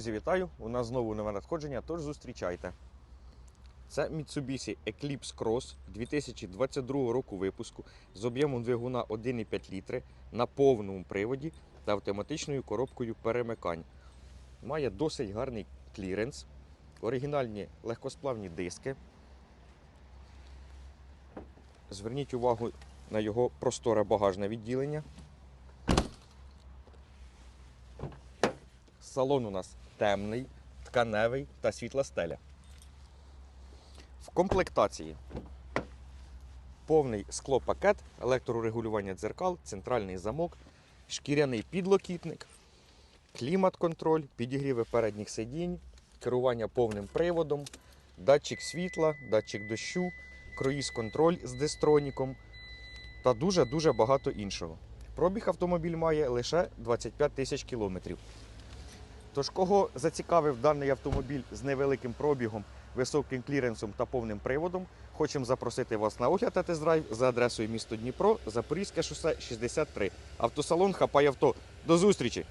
Друзі, вітаю! У нас знову нове надходження, тож зустрічайте. Це Mitsubishi Eclipse Cross 2022 року випуску з об'ємом двигуна 1,5 літри на повному приводі та автоматичною коробкою перемикань. Має досить гарний кліренс, оригінальні легкосплавні диски. Зверніть увагу на його просторе багажне відділення. Салон у нас темний, тканевий та світла стеля. В комплектації повний склопакет, електрорегулювання дзеркал, центральний замок, шкіряний підлокітник, клімат-контроль, підігріви передніх сидінь, керування повним приводом, датчик світла, датчик дощу, круїз-контроль з дистроніком та дуже-дуже багато іншого. Пробіг автомобіль має лише 25 тисяч кілометрів. Тож, кого зацікавив даний автомобіль з невеликим пробігом, високим кліренсом та повним приводом, хочемо запросити вас на огляд та тест-драйв за адресою місто Дніпро, Запорізьке шосе 63. Автосалон Хапай авто. До зустрічі!